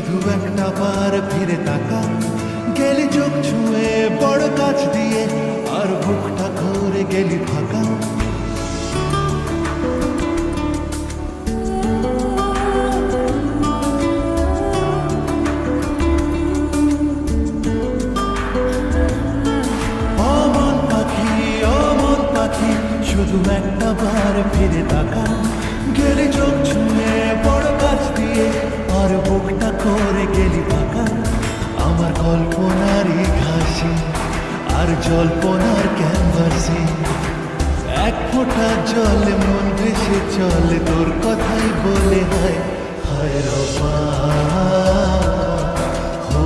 শুধু একটা বার ফিরে তাকা। গেলি চোখ ছুঁয়ে, বড় কাছ দিয়ে, আর বুকটা করে গেলি ফাঁকা। শুধু একটা বার ফিরে তাকা। গেলি চোখ ছুঁয়ে কল্পনারই ঘাসে আর জল্পনার ক্যানভাসে। এক ফোঁটা জল মন ভেসে চলে, তোর কথাই বলে হয় হয় রবা হো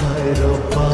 হয় রবা